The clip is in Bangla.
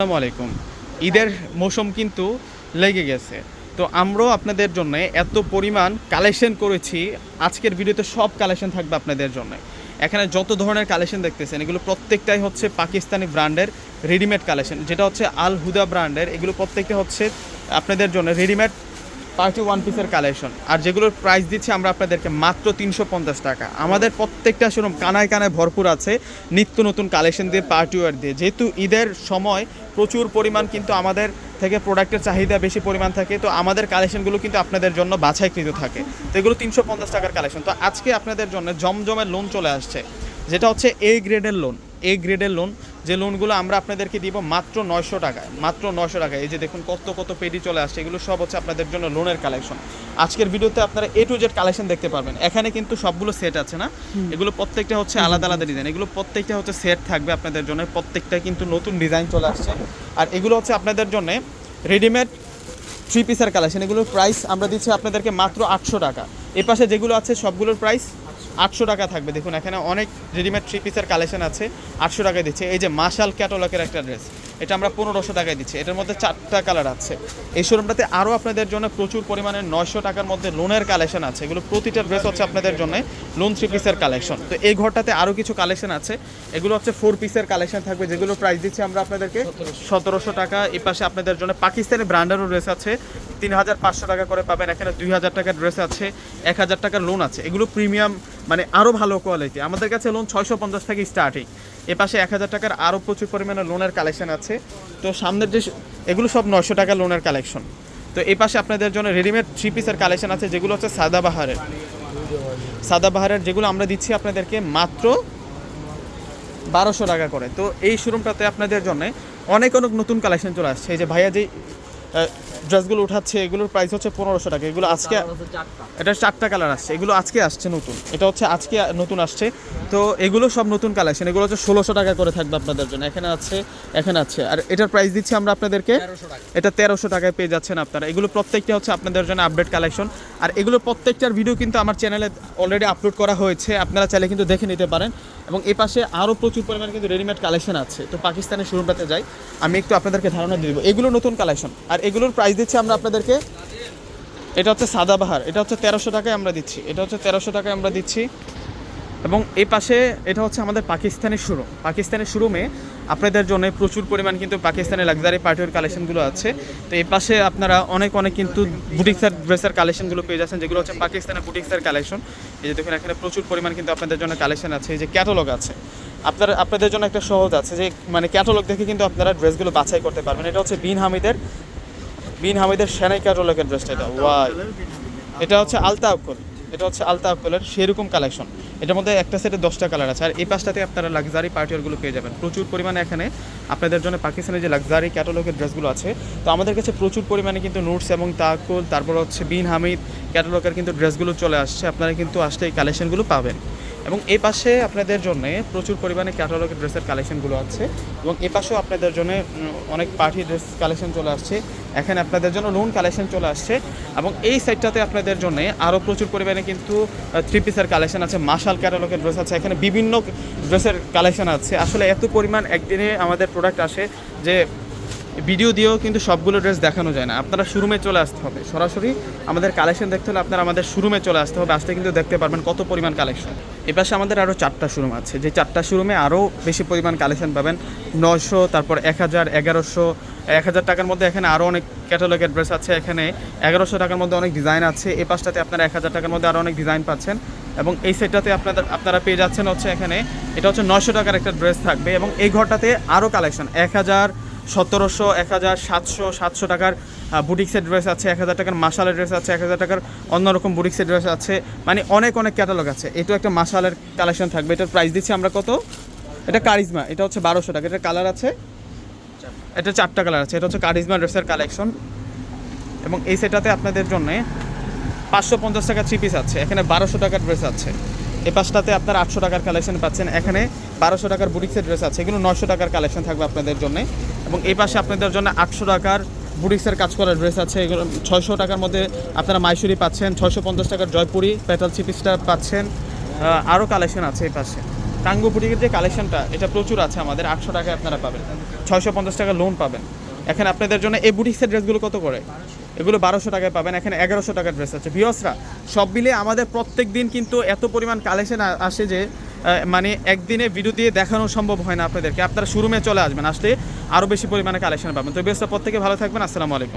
আসসালামু আলাইকুম। ঈদের মৌসুম কিন্তু লেগে গেছে। তো আমরাও আপনাদের জন্য এত পরিমাণ কালেকশন করেছি। আজকের ভিডিওতে সব কালেকশন থাকবে আপনাদের জন্য। এখানে যত ধরনের কালেকশন দেখতেছেন, এগুলো প্রত্যেকটাই হচ্ছে পাকিস্তানি ব্র্যান্ডের রেডিমেড কালেকশন যেটা হচ্ছে আল হুদা ব্র্যান্ডের, এগুলো প্রত্যেকটা হচ্ছে আপনাদের জন্য রেডিমেড পার্টি ওয়ান পিসের কালেকশন আর যেগুলোর প্রাইস দিচ্ছি আমরা আপনাদেরকে মাত্র তিনশো পঞ্চাশ টাকা। আমাদের প্রত্যেকটা শোরুম কানায় কানায় ভরপুর আছে নিত্য নতুন কালেকশন দিয়ে পার্টি ওয়ার দিয়ে। যেহেতু ঈদের সময় প্রচুর পরিমাণ কিন্তু আমাদের থেকে প্রোডাক্টের চাহিদা বেশি পরিমাণ থাকে, তো আমাদের কালেকশনগুলো কিন্তু আপনাদের জন্য বাছাইকৃত থাকে। তো এগুলো তিনশো পঞ্চাশ টাকার কালেকশন তো আজকে আপনাদের জন্য জমজমের লোন চলে আসছে, যেটা হচ্ছে এ গ্রেডের লোন এ গ্রেডের লোন যে লোনগুলো আমরা আপনাদেরকে দিব মাত্র নয়শো টাকায় মাত্র নয়শো টাকায়। এই যে দেখুন কত কত পেডি চলে আসছে এগুলো সব হচ্ছে আপনাদের জন্য লোনের কালেকশন আজকের ভিডিওতে আপনারা এ টু জেড কালেকশন দেখতে পারবেন। এখানে কিন্তু সবগুলো সেট আছে না? এগুলো প্রত্যেকটা হচ্ছে আলাদা আলাদা ডিজাইন এগুলো প্রত্যেকটা হচ্ছে সেট থাকবে আপনাদের জন্য। প্রত্যেকটা কিন্তু নতুন ডিজাইন চলে আসছে। আর এগুলো হচ্ছে আপনাদের জন্য রেডিমেড থ্রি পিসের কালেকশন এগুলোর প্রাইস আমরা দিচ্ছি আপনাদেরকে মাত্র আটশো টাকা। এ পাশে যেগুলো আছে সবগুলোর প্রাইস আটশো টাকা থাকবে। দেখুন, এখানে অনেক রেডিমেড থ্রি পিসের কালেকশন আছে। আটশো টাকায় দিচ্ছে। এই যে মাশাল ক্যাটালগের একটা ড্রেস এটা আমরা পনেরোশো টাকায় দিচ্ছি। এটার মধ্যে চারটা কালার আছে। এই শোরুমটাতে আরও আপনাদের জন্য প্রচুর পরিমাণে নয়শো টাকার মধ্যে লোনের কালেকশন আছে। এগুলো প্রতিটা ড্রেস হচ্ছে আপনাদের জন্য লোন থ্রি পিসের কালেকশন তো এই ঘরটাতে আরও কিছু কালেকশন আছে। এগুলো হচ্ছে ফোর পিসের কালেকশন থাকবে, যেগুলো প্রাইস দিচ্ছি আমরা আপনাদেরকে সতেরোশো টাকা। এই পাশে আপনাদের জন্য পাকিস্তানি ব্র্যান্ডেরও ড্রেস আছে। তিন হাজার পাঁচশো টাকা করে পাবেন। এখানে দুই হাজার টাকার ড্রেস আছে। এক হাজার টাকার লোন আছে। এগুলো প্রিমিয়াম মানে আরও ভালো কোয়ালিটি আমাদের কাছে লোন ছয়শো পঞ্চাশ থেকে স্টার্টিং এ পাশে এক হাজার টাকার আরও প্রচুর পরিমাণে লোনের কালেকশন আছে। তো সামনের যে এগুলো সব নশো টাকা লোনের কালেকশন তো এই পাশে আপনাদের জন্য রেডিমেড থ্রি পিসের কালেকশন আছে, যেগুলো হচ্ছে সাদাবাহারের সাদাবাহারের যেগুলো আমরা দিচ্ছি আপনাদেরকে মাত্র বারোশো টাকা করে। তো এই শোরুমটাতে আপনাদের জন্য অনেক অনেক নতুন কালেকশন চলে আসছে। এই যে ভাইয়া যেই ড্রেসগুলো উঠাচ্ছে এগুলোর প্রাইস হচ্ছে পনেরোশো টাকা। এগুলো আজকে এটা চারটা কালার আসছে। এগুলো আজকে আসছে নতুন। এটা হচ্ছে আজকে নতুন আসছে। তো এগুলো সব নতুন কালেকশন এগুলো হচ্ছে ষোলোশো টাকা করে থাকবে আপনাদের জন্য। এখানে আছে এখানে আছে। আর এটার প্রাইস দিচ্ছি আমরা আপনাদেরকে। এটা তেরোশো টাকায় পেয়ে যাচ্ছেন আপনারা। এগুলো প্রত্যেকটা হচ্ছে আপনাদের জন্য আপডেট কালেকশন আর এগুলো প্রত্যেকটার ভিডিও কিন্তু আমার চ্যানেলে অলরেডি আপলোড করা হয়েছে। আপনারা চাইলে কিন্তু দেখে নিতে পারেন। এবং এ পাশে আরও প্রচুর পরিমাণে কিন্তু রেডিমেড কালেকশন আছে। তো পাকিস্তানের শোরুমটাতে যাই। আমি একটু আপনাদেরকে ধারণা দিয়ে দেবো। এগুলো নতুন কালেকশন আর এগুলোর প্রাইস দিচ্ছি আমরা আপনাদেরকে, এটা হচ্ছে সাদাবাহার এটা হচ্ছে তেরোশো টাকায় আমরা দিচ্ছি। এটা হচ্ছে তেরোশো টাকায় আমরা দিচ্ছি। এবং এই পাশে এটা হচ্ছে আমাদের পাকিস্তানের শোরুম পাকিস্তানের শোরুমে আপনাদের জন্য প্রচুর পরিমাণ কিন্তু পাকিস্তানের লাক্সারি পার্টির কালেকশনগুলো আছে। তো এই পাশে আপনারা অনেক অনেক কিন্তু বুটিক্সের ড্রেসের কালেকশনগুলো পেয়ে যাচ্ছেন যেগুলো হচ্ছে পাকিস্তানের বুটিক্সের কালেকশন এই যে দেখুন এখানে প্রচুর পরিমাণ কিন্তু আপনাদের জন্য কালেকশন আছে। এই যে ক্যাটালগ আছে। আপনার আপনাদের জন্য একটা সহজ আছে যে মানে ক্যাটালগ দেখে কিন্তু আপনারা ড্রেসগুলো বাছাই করতে পারবেন। এটা হচ্ছে বিন হামিদের বিন হামিদের সেনাই ক্যাটালগের ড্রেসটা এটা। ওয়াই এটা হচ্ছে আলতা আক্কল এটা হচ্ছে আলতা কালার সেরকম কালেকশন এটার মধ্যে একটা সেটে দশটা কালার আছে। আর এই পাঁচটাতে আপনারা লাক্সারি পার্টিওয়ারগুলো পেয়ে যাবেন। প্রচুর পরিমাণে এখানে আপনাদের জন্য পাকিস্তানের যে লাক্সারি ক্যাটালগের ড্রেসগুলো আছে, তো আমাদের কাছে প্রচুর পরিমাণে কিন্তু নোটস এবং তাকুল, তারপর হচ্ছে বিন হামিদ ক্যাটালগের কিন্তু ড্রেসগুলো চলে আসছে। আপনারা কিন্তু আসলে এই কালেকশনগুলো পাবেন। এবং এই পাশে আপনাদের জন্য প্রচুর পরিমাণে ক্যাটালগের ড্রেসের কালেকশনগুলো আছে এবং এ পাশেও আপনাদের জন্য অনেক পার্টি ড্রেস কালেকশন চলে আসছে। এখানে আপনাদের জন্য লোন কালেকশন চলে আসছে এবং এই সাইডটাতে আপনাদের জন্য আরও প্রচুর পরিমাণে কিন্তু থ্রি পিসের কালেকশন আছে মাশাল ক্যাটালগের ড্রেস আছে, এখানে বিভিন্ন ড্রেসের কালেকশন আছে। আসলে এত পরিমাণ একদিনে আমাদের প্রোডাক্ট আসে যে ভিডিও দিয়েও কিন্তু সবগুলো ড্রেস দেখানো যায় না। আপনারা শোরুমে চলে আসতে হবে। সরাসরি আমাদের কালেকশন দেখতে হলে আপনারা আমাদের শোরুমে চলে আসতে হবে। আসতে কিন্তু দেখতে পারবেন কত পরিমাণ কালেকশন এপাশে আমাদের আরও চারটা শোরুম আছে। যে চারটা শোরুমে আরও বেশি পরিমাণ কালেকশন পাবেন। নশো তারপর এক হাজার, এগারোশো, এক হাজার টাকার মধ্যে এখানে আরও অনেক ক্যাটালগের ড্রেস আছে। এখানে এগারোশো টাকার মধ্যে অনেক ডিজাইন আছে। এই পাশটাতে আপনারা এক হাজার টাকার মধ্যে আরও অনেক ডিজাইন পাচ্ছেন। এবং এই সেটটাতে আপনাদের, আপনারা পেয়ে যাচ্ছেন হচ্ছে এখানে, এটা হচ্ছে নশো টাকার একটা ড্রেস থাকবে। এবং এই ঘরটাতে আরও কালেকশন এক হাজার সতেরোশো এক হাজার সাতশো সাতশো টাকার বুটিক্সের ড্রেস আছে এক হাজার টাকার মাসালের ড্রেস আছে এক হাজার টাকার অন্যরকম বুটিক্সের ড্রেস আছে। মানে অনেক অনেক ক্যাটালগ আছে। এটাও একটা মাসালের কালেকশন থাকবে। এটার প্রাইস দিচ্ছি আমরা কত? এটা কারিজমা। এটা হচ্ছে বারোশো টাকা। এটার কালার আছে? এটা চারটা কালার আছে। এটা হচ্ছে কারিজমা ড্রেসের কালেকশন এবং এই সেটাতে আপনাদের জন্য পাঁচশো পঞ্চাশ টাকা থ্রি পিস আছে। এখানে বারোশো টাকার ড্রেস আছে। এই পাশটাতে আপনারা আটশো টাকার কালেকশন পাচ্ছেন। এখানে বারোশো টাকার বুটিক্সের ড্রেস আছে। এগুলো নশো টাকার কালেকশন থাকবে আপনাদের জন্য। এবং এই পাশে আপনাদের জন্য আটশো টাকার বুটিক্সের কাজ করার ড্রেস আছে। এগুলো ছয়শো টাকার মধ্যে আপনারা মাইসুরি পাচ্ছেন, ছয়শো পঞ্চাশ টাকার জয়পুরি প্যাটাল চিপিসটা পিসটা পাচ্ছেন। আরও কালেকশন আছে এই পাশে। টাঙ্গু বুটিকের যে কালেকশনটা এটা প্রচুর আছে আমাদের, আটশো টাকায় আপনারা পাবেন। ছয়শো পঞ্চাশ টাকা লোন পাবেন। এখানে আপনাদের জন্য এই বুটিক্সের ড্রেসগুলো কত করে? এগুলো বারোশো টাকায় পাবেন। এখানে এগারোশো টাকার ড্রেস আছে। ভিওসরা সব মিলে আমাদের প্রত্যেক দিন কিন্তু এত পরিমাণ কালেকশন আসে যে মানে একদিনে ভিডিও দিয়ে দেখানো সম্ভব হয় না আপনাদেরকে। আপনারা শোরুমে চলে আসবেন, আসলে আরও বেশি পরিমাণে কালেকশন পাবেন। তো ভিওসরা প্রত্যেকে ভালো থাকবেন। আসসালামু আলাইকুম।